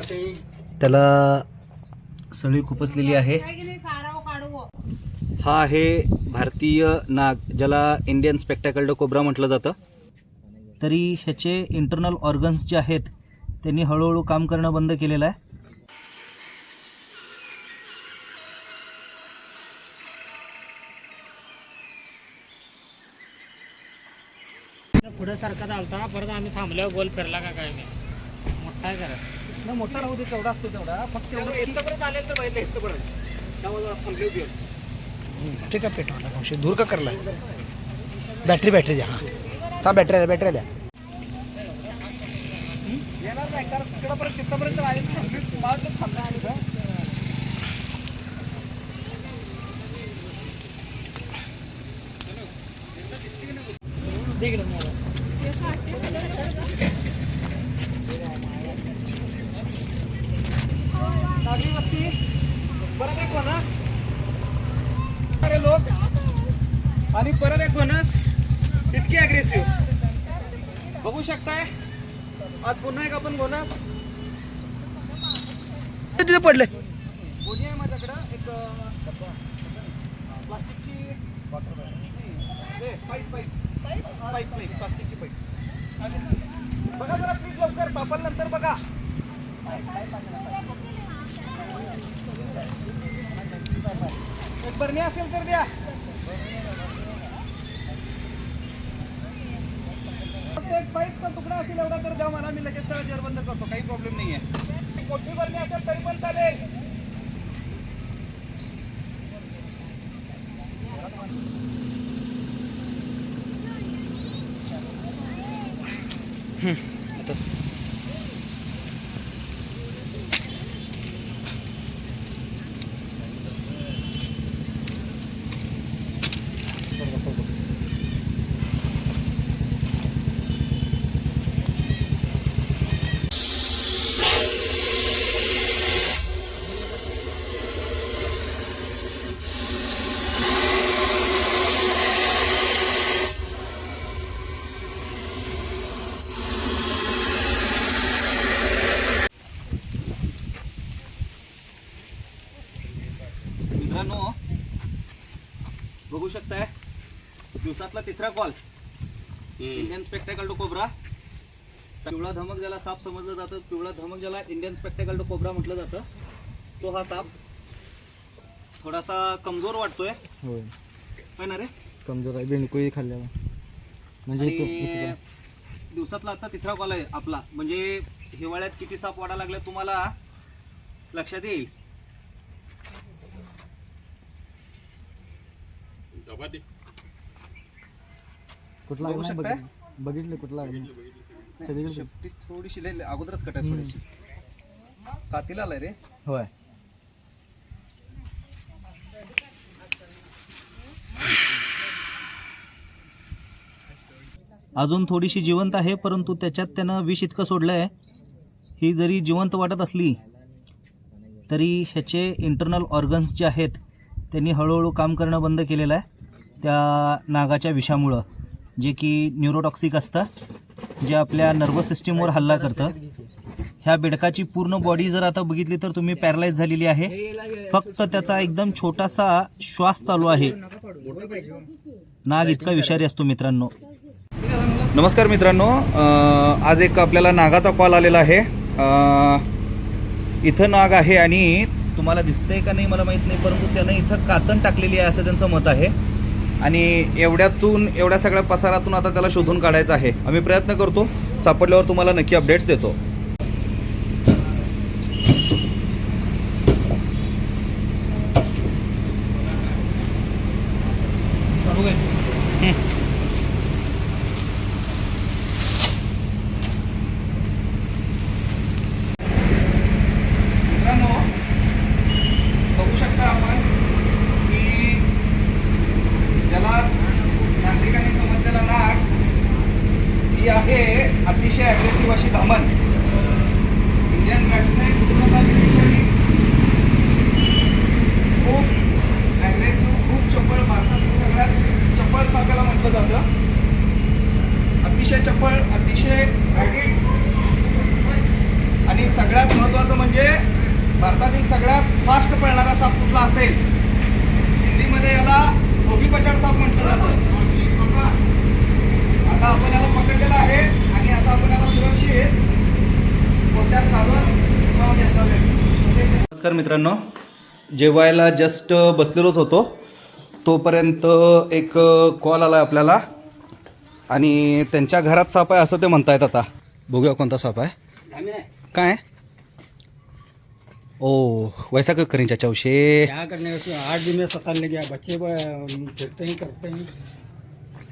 त्याला सळी खुपसलेली आहे. हा आहे भारतीय नाग ज्याला इंडियन स्पेक्टॅकल्ड कोब्रा म्हटलं जातं. तरी ह्याचे इंटरनल ऑर्गन्स जे आहेत त्यांनी हळूहळू काम करणं बंद केलेलं आहे. पुढे सारखा चालता परत आम्ही थांबल्यावर गोल फिरला का काय नाही. मोठा आहे करा मोठा राहू दे तेवढा असतो तेवढा. फक्त ठीक आहे पेट्रोल दूर का करला बॅटरी बॅटरी द्या हां. हा बॅटरी बॅटरी द्या. येणार नाही कारण तिकडपर्यंत तिथपर्यंत राहिले थांबला आणि नागरी परत एक फणस अरे लोक. आणि परत एक फणस इतकी अग्रेसिव्ह बघू शकताय? आज पुन्हा एक आपण बोनस तिथे पडले गोणी आहे माझ्याकडं. एक प्लास्टिकची पाईप पाईप. पाईप नाही प्लास्टिकची पाईप. बघा जरा प्लीज लवकर. पापल नंतर बघा. बरणी असेल तर द्या फक्त एक पाईपचा तुकडा असेल एवढा तर द्या मला लगेच त्याला जेर बंद करतो काही प्रॉब्लेम नाही आहे मोठी असेल तरी पण चालेल मित्रांनो बघू शकताय दिवसातला तिसरा call Indian spectacle to cobra पिवळा धमक ज्याला साप समजलं जातं पिवळा धमक ज्याला इंडियन स्पेक्टॅकल टू कोब्रा म्हटलं जातं तो हा साप थोडासा कमजोर वाटतोय. काय ना रे? कमजोर आहे बेंडकुळी खाल्ल्यावर. म्हणजे दिवसातला आजचा तिसरा कॉल आहे आपला. म्हणजे हिवाळ्यात किती साप वाढा लागले तुम्हाला लक्षात येईल. कुठला बघू नाही शकताय? बघितलं- बघितलं कुठला? सगळीकडे. शेपटी थोडीशी लय अगोदरच कट आहे थोडीशी. कातीला आलाय रे. होय. अजून थोडीशी जिवंत आहे परंतु त्याच्यात त्यानं विष इतकं सोडलं आहे ही जरी जिवंत वाटत असली तरी ह्याचे इंटरनल ऑर्गन्स जे आहेत त्यांनी हळूहळू काम करणं बंद केलेलं आहे. त्या नागाच्या विषामुळं जे की न्यूरोटॉक्सिक असतं जे आपल्या नर्वस सिस्टीमवर हल्ला करतं ह्या बेडकाची पूर्ण बॉडी जर आता बघितली तर तुम्ही पॅरलाइज झालेली आहे. फक्त त्याचा एकदम छोटासा श्वास चालू आहे. नाग इतका विषारी असतो मित्रांनो. नमस्कार मित्रांनो. आज एक आपल्याला नागाचा कॉल आलेला आहे. इथं नाग आहे आणि तुम्हाला दिसतंय का नाही मला माहीत नाही परंतु त्यानं इथं कातण टाकलेली आहे असं त्यांचं मत आहे. आणि एवढ्यातून एवढ्या सगळ्या पसारातून आता त्याला शोधून काढायचं आहे. आम्ही प्रयत्न करतो सापडल्यावर तुम्हाला नक्की अपडेट्स देतो. जी आहे अतिशय अग्रेसिव्ह अशी धमन इंडियन बॅट्समॅन खूप ॲग्रेसिव्ह खूप चपळ भारतातील सगळ्यात. चपळ साखळ्याला म्हटलं जातं. अतिशय चपळ अतिशय रॅगिड आणि सगळ्यात महत्वाचं म्हणजे भारतातील सगळ्यात फास्ट पळणारा साप कुठला असेल? हिंदीमध्ये याला गोबीपचार साप म्हटलं जातं. आता आपण याला पकडलेला आहे आणि आता आपण याला सुरक्षित नमस्कार मित्रांनो. जेवायला जस्ट बसलेलोच होतो तोपर्यंत एक कॉल आला आपल्याला. आणि त्यांच्या घरात साप आहे असं ते म्हणतायत आता. बघूया कोणता साप आहे. काय? ओ वैसा क्यों करें चाचा उसे क्या करने आठ दिन में सताने गया बच्चे फिरते ही करते ही